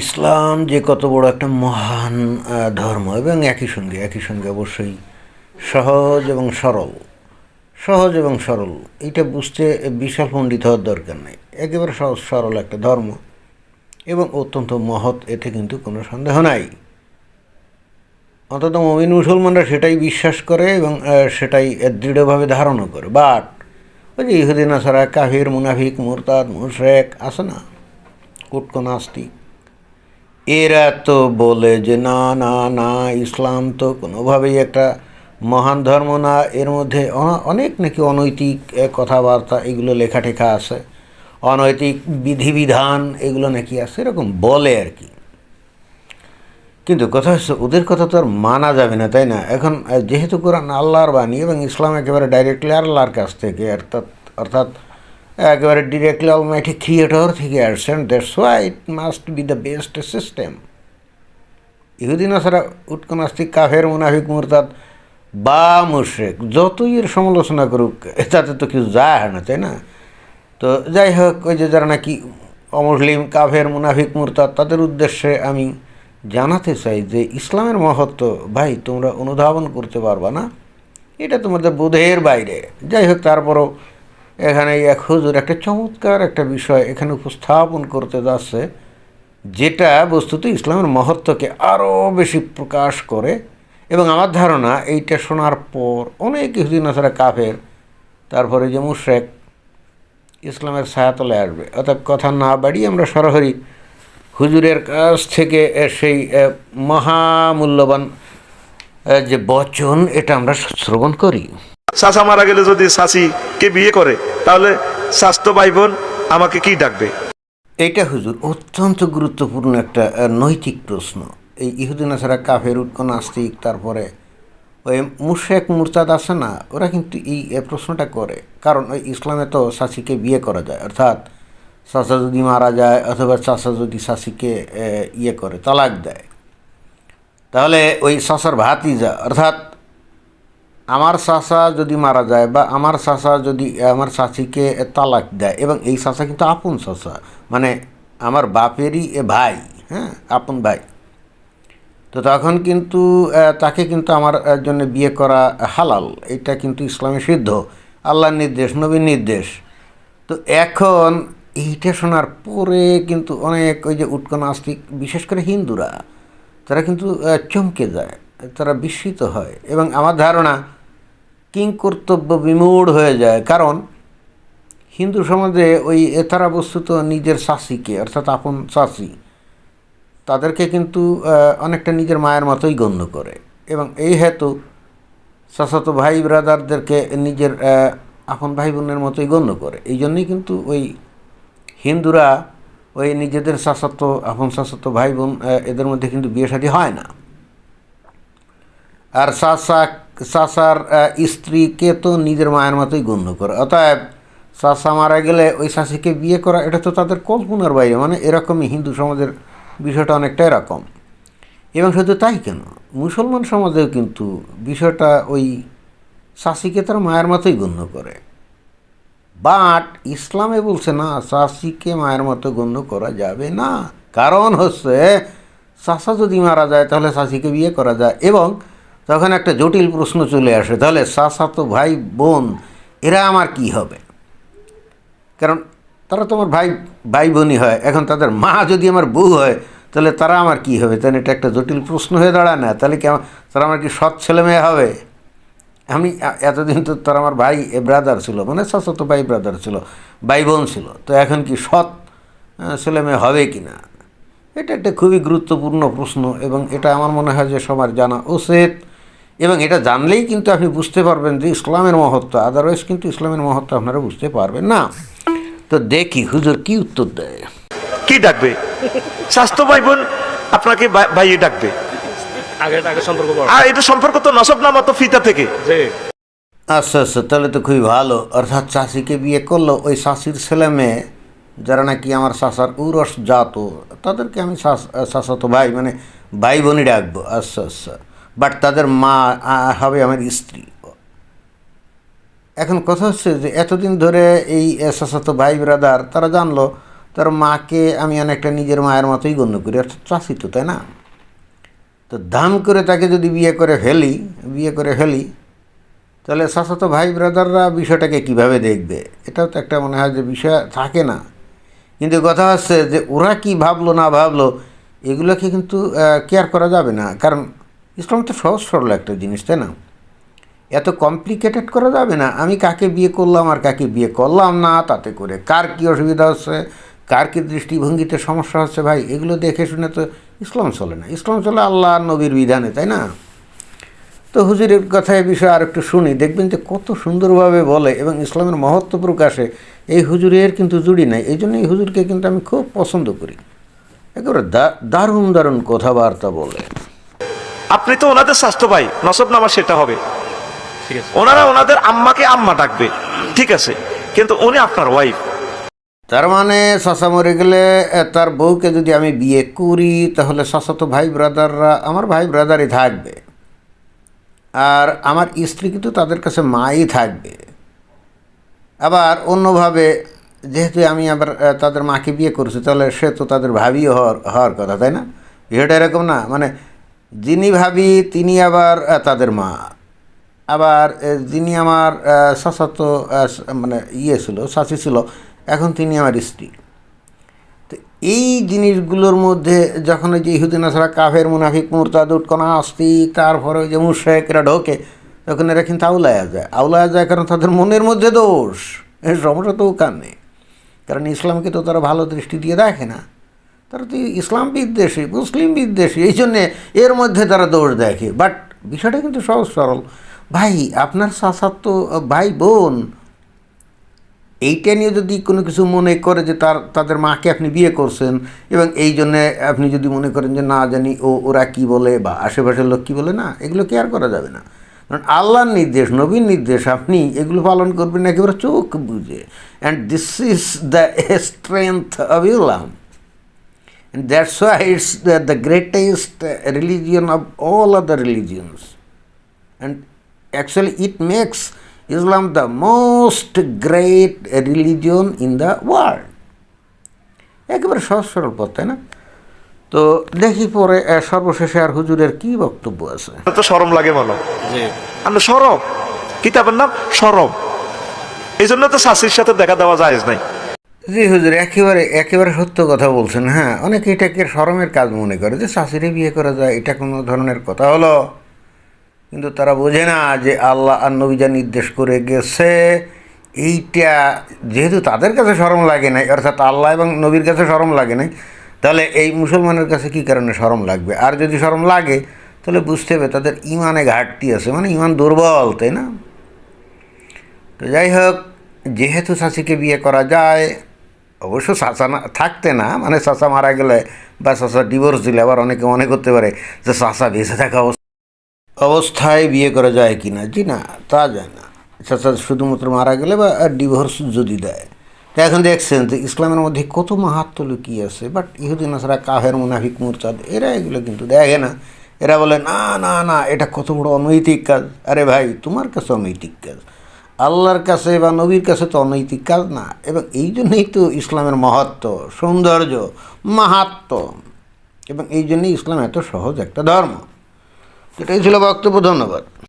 ইসলাম যে কত বড় একটা মহান ধর্ম এবং একই সঙ্গে একই সঙ্গে অবশ্যই সহজ এবং সরল, সহজ এবং সরল এটা বুঝতে বিশাল পণ্ডিত হওয়ার দরকার নেই। একেবারে সহজ, সরল একটা ধর্ম এবং অত্যন্ত মহৎ, এতে কিন্তু কোনো সন্দেহ নাই। অন্তত মমিন মুসলমানরা সেটাই বিশ্বাস করে এবং সেটাই দৃঢ়ভাবে ধারণও করে। বাট ওই যে ইহুদিন আসারা কাহির মুনাফিক, মুরতাদ, মুশরেক আছে না? কুটকো নাস্তিক এরা তো বলে যে না না না, ইসলাম তো কোনোভাবেই একটা মহান ধর্ম না। এর মধ্যে অনেক নাকি অনৈতিক কথাবার্তা, এগুলো লেখা টেখা আছে। অনৈতিক বিধিবিধান এগুলো নাকি আছে, এরকম বলে আর কি। কিন্তু কথা হচ্ছে, ওদের কথা তো আর মানা যাবে না, তাই না? এখন যেহেতু কোরআন আল্লাহর বাণী এবং ইসলাম একেবারে ডাইরেক্টলি আল্লাহর কাছ থেকে, অর্থাৎ অর্থাৎ একেবারে ডিরেক্টলি অলমাইটি ক্রিয়েটর থেকে আসছেন। That's why it must be the best system ইহুদিন আসারা উৎকনাস্তিক কাফের, মুনাফিক, মুরতাদ বা মুশ্রেক, যতই এর সমালোচনা করুক, তাতে তো কিছু যায় না, তাই না? তো যাই হোক, ওই যে যারা নাকি অমুসলিম, কাফের, মুনাফিক, মুরতাদ, তাদের উদ্দেশ্যে আমি জানাতে চাই যে ইসলামের মহত্ব, ভাই, তোমরা অনুধাবন করতে পারবা না। এটা তোমাদের বোধের বাইরে। যাই হোক, তারপরও এখানে এক হুজুর একটা চমৎকার একটা বিষয় এখানে উপস্থাপন করতে যাচ্ছে, যেটা বস্তুত ইসলামের মহত্বকে আরও বেশি প্রকাশ করে। এবং আমার ধারণা এইটা শোনার পর অনেক কিছুদিন আসলে কাফের, তারপরে যে মুশ্রেক ইসলামের ছায়াতলে আসবে। অর্থাৎ কথা না বাড়িয়ে আমরা সরাসরি হুজুরের কাছ থেকে সেই মহামূল্যবান যে বচন, এটা আমরা শ্রবণ করি। চাচা মারা গেলে যদি চাচিকে বিয়ে করে, তাহলে স্বাস্থ্য ভাই বোন আমাকে কি ডাকবে? এটা হুজুর অত্যন্ত গুরুত্বপূর্ণ একটা নৈতিক প্রশ্ন। এই ইহুদিন ছাড়া কাফের উৎক নাস্তিক, তারপরে ওই মুশেক মুরতাদ আছে না, ওরা কিন্তু এই প্রশ্নটা করে। কারণ ওই ইসলামে তো শাসিকে বিয়ে করা যায়, অর্থাৎ চাচা যদি মারা যায় অথবা চাচা যদি শাসিকে ইয়ে করে, তালাক দেয়। তাহলে ওই চাচার ভাতিজা, অর্থাৎ আমার চাচা যদি মারা যায় বা আমার চাচা যদি, আমার চাচিকে তালাক দেয়, এবং এই চাচা কিন্তু আপন চাচা মানে আমার বাপেরই এ ভাই হ্যাঁ আপন ভাই। তো তখন কিন্তু তাকে কিন্তু আমার জন্য বিয়ে করা হালাল। এটা কিন্তু ইসলামে সিদ্ধ। আল্লাহর নির্দেশ, নবীর নির্দেশ। তো এখন এইটা শোনার পরে কিন্তু অনেক ওই যে উৎকন আস্তিক বিশেষ করে হিন্দুরা, তারা কিন্তু চমকে যায়, তারা বিস্মিত হয়। এবং আমার ধারণা কিং কর্তব্য বিমূঢ় হয়ে যায়। কারণ হিন্দু সমাজে ওই এ তারা বস্তুত নিজের শাসিকে, অর্থাৎ আপন শাসি, তাদেরকে কিন্তু অনেকটা নিজের মায়ের মতোই গণ্য করে। এবং এই হেতু চাচাতো ভাই ব্রাদারদেরকে নিজের আপন ভাই বোনের মতোই গণ্য করে। এই জন্যই কিন্তু ওই হিন্দুরা ওই নিজেদের চাচাতো আপন চাচাতো ভাই বোন এদের মধ্যে কিন্তু বিয়ে শাদী হয় না। আর চাচা চাচার স্ত্রীকে তো নিজের মায়ের মতোই গণ্য করে। অতএব চাচা মারা গেলে ওই শাশিকে বিয়ে করা, এটা তো তাদের কল্পনার বাইরে মানে এরকমই হিন্দু সমাজের বিষয়টা অনেকটা এরকম। এবং শুধু তাই কেন? মুসলমান সমাজেও কিন্তু বিষয়টা ওই শাশিকে তার মায়ের মতোই গণ্য করে। বাট ইসলামে বলছে, না চাষিকে মায়ের মতো গণ্য করা যাবে না। কারণ হচ্ছে চাষা যদি মারা যায়, তাহলে চাষিকে বিয়ে করা যায়। এবং তখন একটা জটিল প্রশ্ন চলে আসে, তাহলে চাষা তো ভাই বোন, এরা আমার কি হবে? কারণ তারা তোমার ভাই ভাই বোনই হয়, এখন তাদের মা যদি আমার বউ হয়, তাহলে তারা আমার কি হবে? তাহলে এটা একটা জটিল প্রশ্ন হয়ে দাঁড়ায় না, তাহলে কি তারা আমার কি সৎ ছেলে মেয়ে হবে? আমি এতদিন তো তারা আমার ভাই এ ব্রাদার ছিল মানে তো ভাই ব্রাদার ছিল, ভাই বোন ছিল, তো এখন কি সৎ ছেলে মেয়ে হবে কি না? এটা একটা খুবই গুরুত্বপূর্ণ প্রশ্ন, এবং এটা আমার মনে হয় যে সবার জানা উচিত। এবং এটা জানলেই কিন্তু আপনি বুঝতে পারবেন যে ইসলামের মহত্ব আদারওয়াইজ কিন্তু ইসলামের মহত্ব আপনারা বুঝতে পারবেন না। তো দেখি হুজুর কি উত্তর দেয়। কি ডাকবে? স্বাস্থ্য ভাই বোন আপনাকে ভাই- ভাইয়ে ডাকবে। আগের আগে সম্পর্ক বড় আর এটা সম্পর্ক তো নসব নামা তো ফিতা থেকে। আচ্ছা আচ্ছা তাহলে তো খুবই ভালো। অর্থাৎ চাষিকে বিয়ে করল ওই চাষির ছেলে মেয়ে যারা নাকি আমার চাষার উরস জাত তাদেরকে আমি চাষাতো ভাই মানে ভাই বোনই ডাকবো। আচ্ছা আচ্ছা। বাট তাদের মা হবে আমার স্ত্রী। এখন কথা হচ্ছে যে, এতদিন ধরে এই চাষাতো ভাই ব্রাদার তারা জানলো, তার মাকে আমি অনেকটা নিজের মায়ের মতোই গণ্য করি, অর্থাৎ চাষি তো তাই না? তো দাম করে তাকে যদি বিয়ে করে ফেলি, বিয়ে করে ফেলি, তাহলে শাশ্বত ভাই ব্রাদাররা বিষয়টাকে কীভাবে দেখবে? এটাও তো একটা মনে হয় যে বিষয় থাকে না। কিন্তু কথা হচ্ছে যে, ওরা কি ভাবলো না ভাবলো, এগুলোকে কিন্তু কেয়ার করা যাবে না। কারণ ইসলাম তো সহজ সরল একটা জিনিস, তাই না? এত কমপ্লিকেটেড করা যাবে না। আমি কাকে বিয়ে করলাম আর কাকে বিয়ে করলাম না, তাতে করে কার কী অসুবিধা হচ্ছে, কার কী দৃষ্টিভঙ্গিতে সমস্যা হচ্ছে ভাই, এগুলো দেখে শুনে তো ইসলাম চলে না। ইসলাম চলে আল্লাহ নবীর বিধানে, তাই না? তো হুজুরের কথা এ বিষয়ে আর একটু শুনি, দেখবেন যে কত সুন্দরভাবে বলে এবং ইসলামের মহত্ব প্রকাশে। এই হুজুরের কিন্তু জুড়ি নাই, এই জন্য এই হুজুরকে কিন্তু আমি খুব পছন্দ করি। একেবারে দারুণ দারুণ কথাবার্তা বলে। আপনি তো ওনাদের স্বাস্থ্য ভাই নসব নামা সেটা হবে। ঠিক আছে। ওনারা ওনাদের আম্মাকে আম্মা ডাকবে ঠিক আছে। কিন্তু উনি আপনার ওয়াইফ তার মানে শশা মরে গেলে তার বউকে যদি আমি বিয়ে করি তাহলে শশা তো ভাই ব্রাদাররা আমার ভাই ব্রাদারই থাকবে। আর আমার স্ত্রী কিন্তু তাদের কাছে মাই থাকবে। আবার অন্যভাবে যেহেতু আমি আবার তাদের মাকে বিয়ে করছি তাহলে সে তো তাদের ভাবিও হওয়ার হওয়ার কথা তাই না? বিষয়টা এরকম না মানে যিনি ভাবি, তিনি আবার তাদের মা। আবার যিনি আমার শাসাতো মানে ইয়ে ছিল শাসি ছিল, এখন তিনি আমার স্ত্রী। তো এই জিনিসগুলোর মধ্যে যখন ওই যে ইহুদিন আসারা কাফের, মুনাফিক, মুরতাদ, উটকনা আস্তিক তারপরে ওই যে মুশেকরা ঢোকে, তখন এরা কিন্তু আউলায়া যায়। আউলায়া যায় কারণ তাদের মনের মধ্যে দোষ। এর সমস্যা তো ওখানে। কারণ ইসলামকে তো তারা ভালো দৃষ্টি দিয়ে দেখে না। তারা তো ইসলাম বিদ্বেষী, মুসলিম বিদ্বেষী, এই জন্যে এর মধ্যে তারা দৌড় দেখে বাট বিষয়টা কিন্তু সহজ সরল। ভাই, আপনার সাসার তো, ভাই বোন, এইটা নিয়ে যদি কোনো কিছু মনে করে যে তার, তাদের মাকে আপনি বিয়ে করছেন এবং এই জন্যে আপনি যদি মনে করেন যে না জানি ও, ওরা কি বলে বা আশেপাশের লোক কী বলে, না, এগুলো কেয়ার করা যাবে না? কারণ আল্লাহর নির্দেশ, নবীর নির্দেশ, আপনি এগুলো পালন করবেন একেবারে চোখ বুঝে and this is the strength of Islam And that's why it's the, the greatest uh, religion of all other religions. And actually, it makes Islam the most great religion in the world. একেবারে সহজ সরল পথ তাই না তো দেখি পরে সর্বশেষে আর হুজুরের কি বক্তব্য আছে তো সরম লাগে মনে জি আমরা সরব কিতাবের নাম সরব এই জন্য তো শাশির সাথে দেখা দেওয়া যায় নাই জি, হুজুর, একেবারে একেবারে সত্য কথা বলছেন হ্যাঁ। অনেকে এটাকে শরমের কাজ মনে করে, যে শাশুড়ি বিয়ে করা যায়, এটা কোনো ধরনের কথা হলো। কিন্তু তারা বোঝে না যে আল্লাহ আর নবী যা নির্দেশ করে গেছে, এইটা যেহেতু তাদের কাছে শরম লাগে নাই, অর্থাৎ আল্লাহ এবং নবীর কাছে শরম লাগে নাই, তাহলে এই মুসলমানের কাছে কী কারণে শরম লাগবে? আর যদি শরম লাগে, তাহলে বুঝতে হবে তাদের ইমানে ঘাটতি আছে মানে ইমান দুর্বল, তাই না? তো যাই হোক, যেহেতু চাষিকে বিয়ে করা যায় অবশ্য চাচা না, থাকতে না মানে চাচা মারা গেলে বা চাচা ডিভোর্স দিলে আবার অনেকে মনে করতে পারে যে চাচা বেঁচে থাকা অবস্থা অবস্থায় বিয়ে করা যায় কি না জি না, তা যায় না। চাচা শুধুমাত্র মারা গেলে বা ডিভোর্স যদি দেয়। তো এখন দেখছেন যে ইসলামের মধ্যে কত মাহাত্ম লুকিয়ে আছে বাট ইহুদিন আসারা কাহের মুনাফিক, মুরতাদ, এরা এগুলো কিন্তু দেখে না। এরা বলে, না না না, এটা কত বড় অনৈতিক কাজ। আরে ভাই, তোমার কাছে অনৈতিক কাজ। আল্লাহর কাছে বা নবীর কাছে তো অনৈতিক কাজ না। এবং এই জন্যই তো ইসলামের মহত্ব, সৌন্দর্য, মাহাত্ম। এবং এই জন্যই ইসলাম এত সহজ একটা ধর্ম। এটাই ছিল বক্তব্য, ধন্যবাদ।